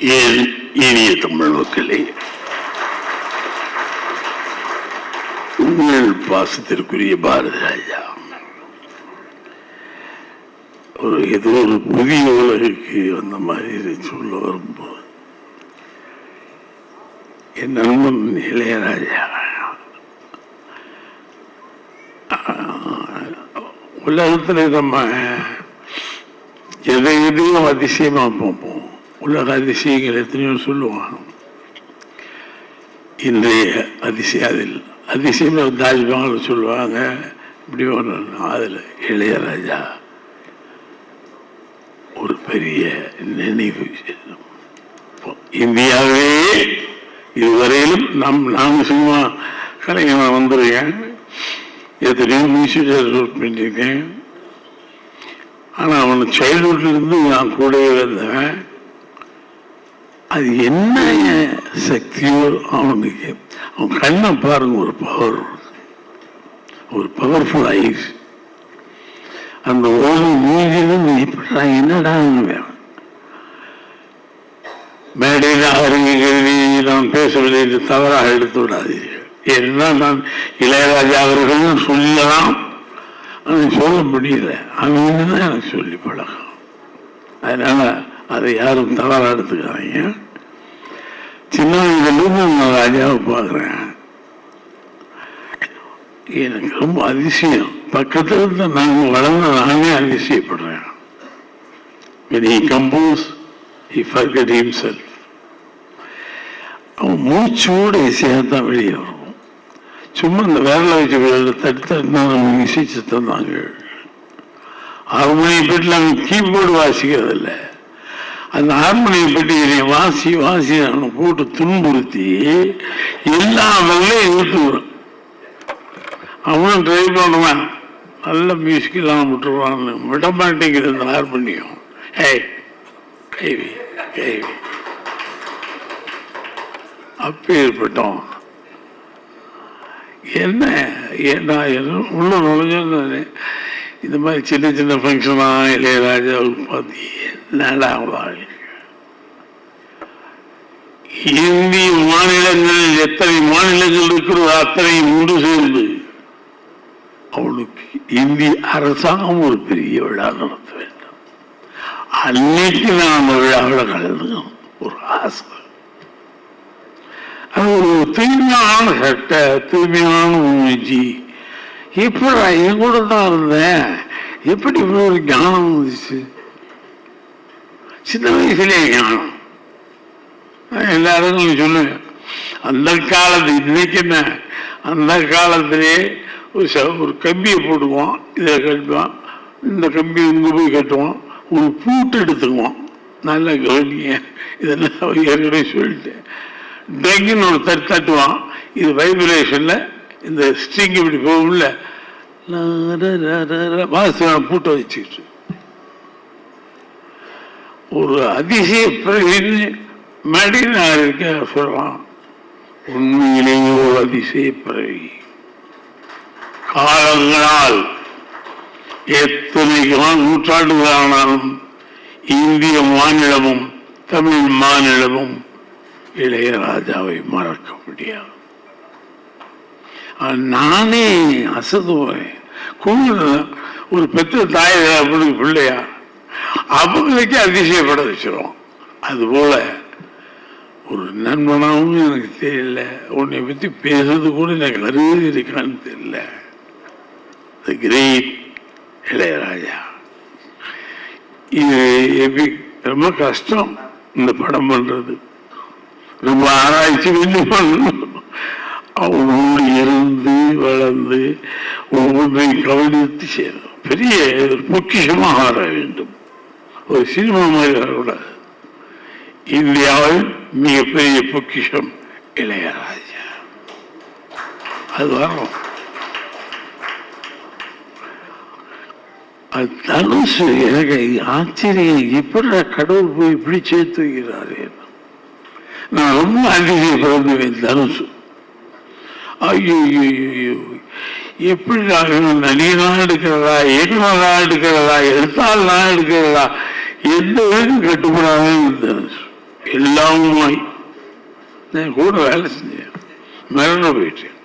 ஏன் இனிய தமிழ் மக்களே உங்கள் பாசத்திற்குரிய பாரத ராஜா ஒரு ஏதோ ஒரு புதிய உலகிற்கு வந்த மாதிரி சொல்ல வரும்போது என் நண்பன் இளையராஜா உலகத்தில் நம்ம எதை எதையும் அதிசயமா பார்ப்போம். உலக அதிசயங்கள் எத்தனையோ சொல்லுவாங்க இன்றைய அதிசயம் அதில். அதிசயம் தாஜ்மஹால் சொல்லுவாங்க. இப்படி ஒன்று அதில் இளையராஜா ஒரு பெரிய நினைவு இந்தியாவே இதுவரையிலும் நம் நான் சும்மா கலைஞர் வந்துருக்கேன். எத்தனையோ மியூசிக் ஒர்க் பண்ணியிருக்கேன். ஆனால் அவன் சைல்ட்ஹுட்ல இருந்து நான் கூடவே வந்தவன். அது என்ன சக்தியோ அவனுக்கு அவன் கண்ணை பாருங்க ஒரு பவர் ஒரு பவர்ஃபுல் ஐஸ் அந்த உலகம் மூஞ்சிலும் இப்படா என்னடா வேணும்? மேடையில் அரங்குகளை நான் பேசவில்லை என்று தவறாக எடுத்து விடாதீர்கள். என்ன நான் இளையராஜா அவர்கள் சொல்லலாம். ஆனால் சொல்ல முடியல. அவங்க தான் எனக்கு சொல்லி பழக்கம். அதனால அதை யாரும் தவறாக எடுத்துக்காதீங்க. சின்ன வயதுலேருந்து நான் ராஜாவை பார்க்குறேன். எனக்கு ரொம்ப அதிசயம். பக்கத்தில் இருந்து நாங்கள் வளர்ந்த நானே அதிசயப்படுறேன். When he compose he forget himself. அவன் மூச்சோட இசையாக தான் வெளியே வரும். சும்மா இந்த வேலை வச்சு விரல தட்டு தட்டுனா நம்ம இசைச்சு தந்தாங்க. ஹார்மோனியம் பெட்டில் அவன் கீபோர்டு வாசிக்கிறதில்லை. அந்த அந்த பற்றி என்னை வாசி வாசி அவனை போட்டு துன்புறுத்தி எல்லா வெள்ளையும் இழுத்து வரும் அவனும் ட்ரை பண்ணுவான். நல்ல மியூசிக்கெல்லாம் விட்டுருவான்னு விட மாட்டேங்கிறது இந்த ஹார்மோனியம். ஏய் கைவி கைவி. அப்பேற்பட்டோம் என்ன? ஏன்னா என்ன உள்ள நுழைஞ்சோன்னு இந்த மாதிரி சின்ன சின்ன ஃபங்க்ஷனாக இளையராஜாவுக்கு பார்த்து நலம் வாழ்க. இந்திய மாநிலங்களில் எத்தனை மாநிலங்கள் இருக்கிறதோ அத்தனை ஒன்று சேர்ந்து அவளுக்கு இந்திய அரசாங்கம் ஒரு பெரிய விழா நடத்த வேண்டும். அன்னைக்கு நான் அந்த விழாவில் கலந்துக்கணும். ஒரு ஆசை. அது ஒரு தூய்மையான சட்டை தூய்மையான மூஞ்சி எப்படா என் கூட தான் இருந்தேன்? எப்படி இவ்வளோ ஒரு ஞானம் வந்துச்சு? சின்ன வயசுலேயே ஞானம் நான் எல்லாரும் அந்த காலத்து இன்னைக்கு என்ன? அந்த காலத்திலே ஒரு ச ஒரு கம்பியை போட்டுக்குவோம் இதை கட்டுவான் இந்த கம்பி இங்கே போய் கட்டுவோம் ஒரு பூட்டு எடுத்துக்குவோம் நல்லா கவனிங்க இதெல்லாம் ஏற்கனவே சொல்லிட்டேன். டெங்குன்னு ஒரு தட்டு தட்டுவான். இது வைப்ரேஷனில் இந்த ஸ்ட்ரிங் இப்படி போகும்ல. வாசனை பூட்டை வச்சுக்கிட்டு ஒரு அதிசய பிறகு மடினார் இருக்க சொல்லலாம் உண்மையிலேயே ஒரு அதிசய பிறவி காலங்களால் எத்தனை நூற்றாண்டுகள் ஆனாலும் இந்திய மாநிலமும் தமிழ் மாநிலமும் இளையராஜாவை மறக்க முடியாது. நானே அசதுவேன் கூட ஒரு பெற்ற தாய் அப்படி பிள்ளையா? அவங்களுக்கே அதிசயப்பட வச்சிடும் அதுபோல ஒரு நண்பனாகவும் எனக்கு தெரியல உன்னை பத்தி பேசுறது கூட எனக்கு அறிவு இருக்கான்னு தெரியல. The great Ilaiyaraaja. இது எப்படி ரொம்ப கஷ்டம் இந்த படம் பண்றது. ரொம்ப ஆராய்ச்சி பண்ணி பண்ணணும். அவனோடு இருந்து வளர்ந்து ஒவ்வொன்றையும் கவனித்து செய்யணும் பெரிய பொக்கிஷமாக ஆற வேண்டும். ஒரு சினிமா மாதிரி வரக்கூடாது இந்தியாவில் மிகப்பெரிய பொக்கிஷம் இளையராஜா. அது வரும். அது தனுசு எனக்கு ஆச்சரியம். எப்படி கடவுள் போய் இப்படி சேர்த்து வைக்கிறாரு. நான் ரொம்ப அதிசயப்படுவேன் தனுசு. ஐயோ ஐயோ, ஐயோ எப்படி நான் நடிகனாக எடுக்கிறதா இயக்குனராக எடுக்கிறதா எழுத்தாளனாக எடுக்கிறதா? எந்த வரைக்கும் கட்டுப்படாமல் தனுசு எல்லாமுமாய். நான் கூட வேலை செஞ்சேன். மரணம் போயிட்டேன்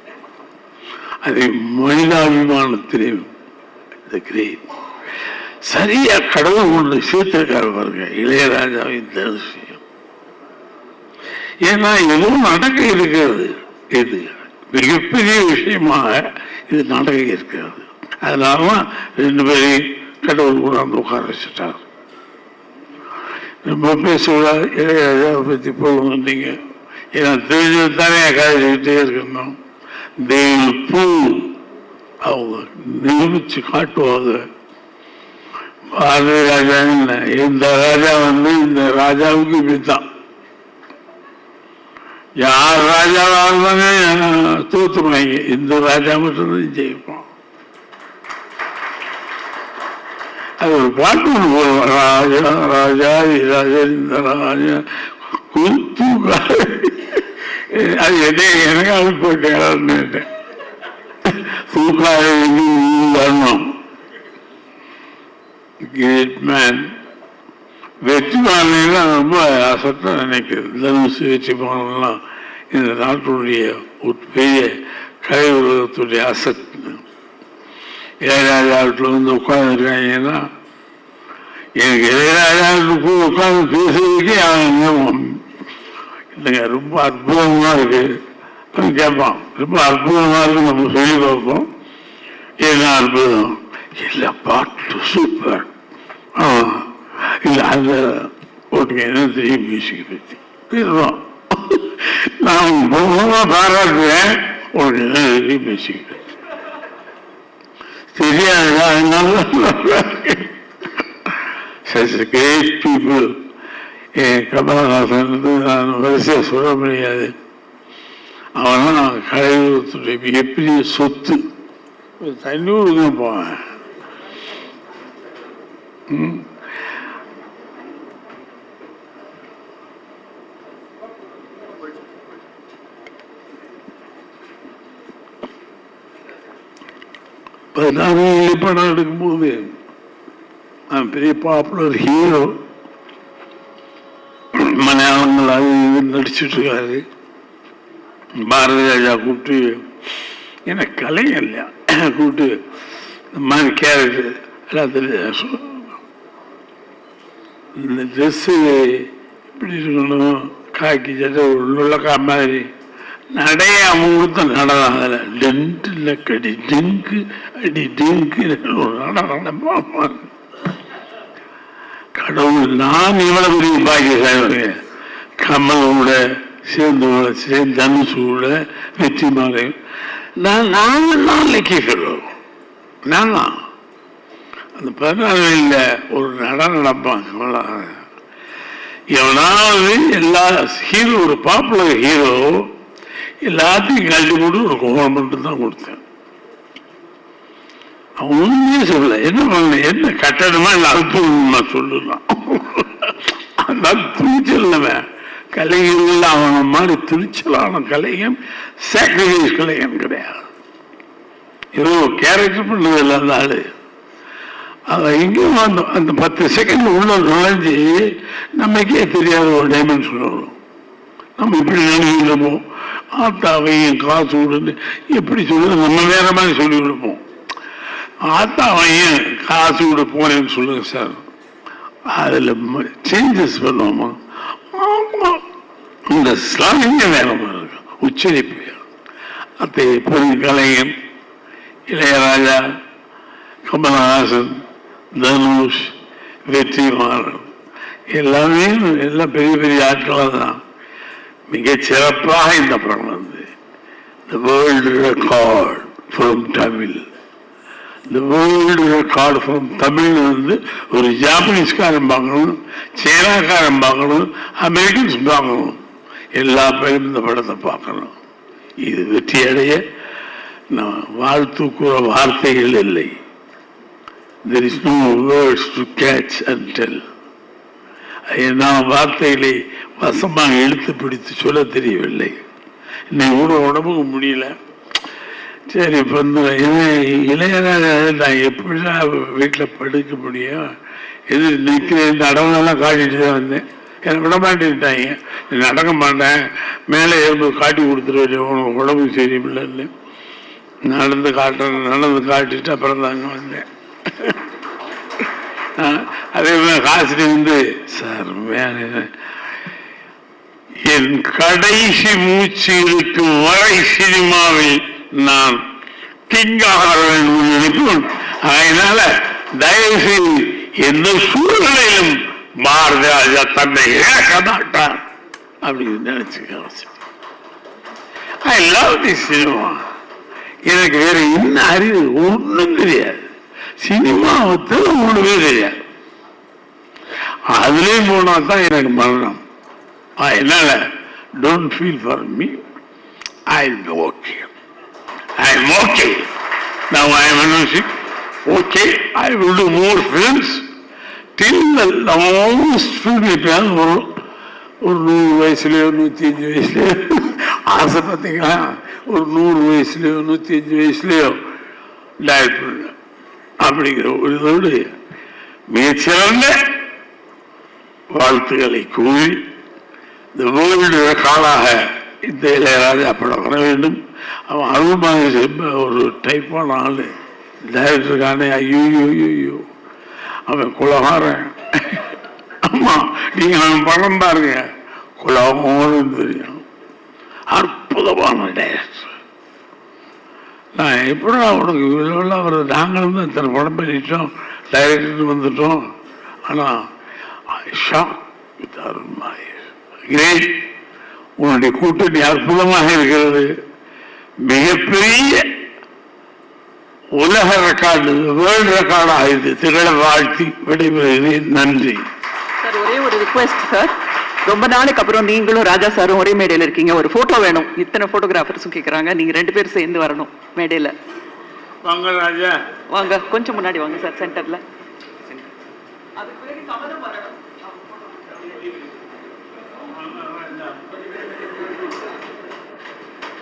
அதை மனிதாபிமானத்திலே இந்த கிரேட் சரியா கடவுள் ஒன்று சேர்த்திருக்காரு பாருங்க. இளையராஜாவின் இந்த ஏன்னா எதுவும் நடக்க இருக்கிறது. இது மிகப்பெரிய விஷயமாக இது நடக்க இருக்கிறது. அதனால ரெண்டு பேரையும் கடவுள் கூட வந்து உட்கார வச்சுட்டார். ரொம்ப பேசக்கூடாது. இளையராஜாவை பற்றி போகணும் நீங்க ஏன்னா தெரிஞ்சது தானே காய்ச்சிக்கிட்டே இருக்கணும் தெய்வம் பூ அவங்க நிரூபித்து காட்டுவாங்க. பாரதி ராஜா என்ன? இந்த ராஜா வந்து இந்த ராஜாவுக்கு இப்படித்தான். யார் ராஜாவா இருந்தாங்க தோத்துருவாங்க. இந்த ராஜா மட்டும்தான் ஜெயிப்பான். அது ஒரு பாட்டு ஒண்ணு போடுவான். ராஜா ராஜா ராஜா இந்த ராஜா குத்து அது என்ன எனக்கு அது போட்டு தூக்காக வரணும் கிரேட் மேன் வெற்றிமாறலாம் ரொம்ப அசத்தா நினைக்கிறது தனுசு வெற்றிமாறலாம் இந்த நாட்டுடைய ஒரு பெரிய கலை உலகத்துடைய அசத் இளையராஜா வீட்டில் வந்து உட்காந்துருக்காங்கன்னா எனக்கு இளையராஜா வீட்டுக்கு போய் உட்காந்து பேசுறதுக்கே அவன் இல்லைங்க ரொம்ப அற்புதமா இருக்கு அவன் கேட்பான் ரொம்ப அற்புதமா இருக்கு நம்ம சொல்லி பார்ப்போம் என்ன அற்புதம் இல்லை பாட்டு சூப்பர் ஆ இல்லை அந்த ஓட்டுங்க என்ன தெரியும் மியூசிக் பற்றி இதுதான் நான் பூர்வமா பாராட்டுவேன் உனக்கு என்ன தெரியும் மியூசிக் பற்றி தெரியாதா அதனால such கிரேட் பீப்புள் என் கமலஹாசன் வந்து நான் வரிசையாக சொல்ல முடியாது. அவனா கலையுறத்துடைய மிகப்பெரிய சொத்து. தண்ணி ஊருங்க போவேன். ம். பதினாறு படம் எடுக்கும்போது பெரிய பாப்புலர் ஹீரோ மலையாளங்கள் அது இது நடிச்சிட்டு இருக்காரு பாரதி ராஜா கூப்பிட்டு எனக்கு கலைஞர் இல்லையா? கூப்பிட்டு இந்த மாதிரி கேரக்டர் எல்லாத்துலையும் இந்த ட்ரெஸ்ஸு இப்படி இருக்கணும்? காக்கி சட்டை உள்ளக்கா மாதிரி. நடைய அவங்க நடனம் அதில். டென்ட் இல்லை கடி டிங்கு அடி டிங்கு ஒரு நடனம் நடப்பாங்க நான் இவ்வளவு பெரிய பாக்கியசாலி கமலோட சேர்ந்து சேர்ந்து தனுஷோட வெற்றி மாலை நான் நாங்கள் தான் லக்கிக்கிறோம் நான் அந்த பதினாறுல ஒரு நடம் நடப்பான் கமலா. எவனாவது எல்லா ஹீரோ ஒரு பாப்புலர் ஹீரோ எல்லாத்தையும் கழட்டி போட்டு ஒரு கோவம் மட்டும்தான் கொடுத்தேன். அவன் ஒண்ணுமே சொல்லல. என்ன பண்ண என்ன கட்டணமா இல்லை அற்புதமா சொல்லலாம் அந்த துணிச்சல்னவன் கலைஞர்கள் அவன மாதிரி துணிச்சலான கலைஞன் சாக்ரிஃபைஸ் கலைஞன் கிடையாது. ஏதோ கேரக்டர் பண்ணதில்ல அந்த ஆள். அவன் எங்கேயும் அந்த அந்த பத்து செகண்ட் உள்ள நுழைஞ்சு நமக்கே தெரியாத ஒரு டைமென்ஷன் வரும். நம்ம இப்படி நினைக்கிறோமோ? ஆத்தாவையும் காசு விடுன்னு எப்படி சொல்லுது நம்ம வேற மாதிரி சொல்லி கொடுப்போம். ஆத்தாவையும் காசு கூட போனேன்னு சொல்லுங்க சார். அதில் சேஞ்சஸ் பண்ணுவோமா? ஆமா. இந்த ஸ்லாமிங்க வேலை உச்சரிப்பு. அத்தை பொருள் கலைஞன் இளையராஜா கமலஹாசன் தனுஷ் வெற்றிமாறன். எல்லாமே எல்லாம் பெரிய பெரிய ஆட்களாக தான். மிக சிறப்பாக இந்த படம் வந்து the world record from Tamil இந்த வேர்ல்டு கார்டு ஃப்ரம் தமிழ் வந்து ஒரு ஜாப்பனீஸ்காரன் பார்க்கணும் சீனாக்காரன் பார்க்கணும் அமெரிக்கன்ஸ் பார்க்கணும். எல்லா பேரும் இந்த படத்தை பார்க்கணும். இது வெற்றி அடைய நான் வாழ்த்துக்குற வார்த்தைகள் இல்லை. There is no words to catch and tell நான் வார்த்தைகளை வசமாக இழுத்து பிடித்து சொல்ல தெரியவில்லை. இன்னைக்கு கூட உடம்புக்கு முடியல. சரி இப்போ வந்து இளையராஜா நான் எப்படிதான் வீட்டில் படுக்க முடியும்? இது நிற்கிறேன் நடவெல்லாம் காட்டிட்டு தான் வந்தேன். என்னை விட மாட்டேன்ட்டாங்க. நீ நடக்க மாட்டேன். மேலே ஏறும்போது காட்டி கொடுத்துருவேன் உனக்கு உடம்பு சரியில்லை நடந்து காட்டுறேன். நடந்து காட்டிட்டு அப்புறம் தாங்க வந்தேன். அதே மாதிரி காசு வந்து சார் வேற என் கடைசி மூச்சு இருக்கும் வரை சினிமாவில் நான் கிங்காக நினைப்போம் அதனால தயவு செய்து எந்த சூழ்நிலையிலும் பாரதி ராஜா தன்னை இழக்க மாட்டார் அப்படின்னு நினைச்சுக்க ஐ லவ் தி சினிமா எனக்கு வேற என்ன அறிவு? ஒன்றும் தெரியாது. சினிமாவத்தை ஒண்ணுமே தெரியாது. அதுலேயும் போனா தான் எனக்கு மரணம். அதனால don't feel for me I okay I am okay now I am announcing okay I will do more films till the last film எப்பயாவது வரும் ஒரு நூறு வயசுலயோ நூற்றி அஞ்சு வயசுலயோ ஆசை பார்த்தீங்களா ஒரு நூறு வயசுலயோ நூற்றி அஞ்சு வயசுலயோ டயட் பண்ண அப்படிங்கிற ஒரு இதோடு மிகச்சிறந்த வாழ்த்துக்களை கூறி இந்த வேர்ல்டு ரெக்கார்டாக இந்த இளையராஜா படம் வர வேண்டும் அவன் அருள்மாரி ஒரு டைப்பான ஆள்? டைரக்டருக்கானே ஐயோ ஐயோ அவன் குலகாரன். ஆமா நீங்க அவன் படம் பாருங்க. குலகோன்னு தெரியும். அற்புதமான டைரக்டர் நான் எப்படி உனக்கு இவ்வளோ அவர் நாங்களும் தான் இத்தனை படம் பண்ணிட்டோம். டைரக்டர் வந்துட்டோம். ஆனால் ஷாக் வித் அருண்மாயர் கிரேட். உன்னுடைய கூட்டணி அற்புதமாக இருக்கிறது. மிகப்பெரிய உலக ரெக்கார்டு வேர்ல்டு ரெக்கார்டாக இது திகழ வாழ்த்தி விடைபெறுகிறேன். நன்றி. சார் ஒரே ஒரு ரிக்வெஸ்ட் சார். ரொம்ப நாளைக்கு அப்புறம் நீங்களும் ராஜா சாரும் ஒரே மேடையில இருக்கீங்க. ஒரு போட்டோ வேணும். இத்தனை போட்டோகிராஃபர்ஸும் கேக்குறாங்க. நீங்க ரெண்டு பேரும் சேர்ந்து வரணும் மேடையில. வாங்க ராஜா. வாங்க கொஞ்சம் முன்னாடி வாங்க சார் சென்டர்ல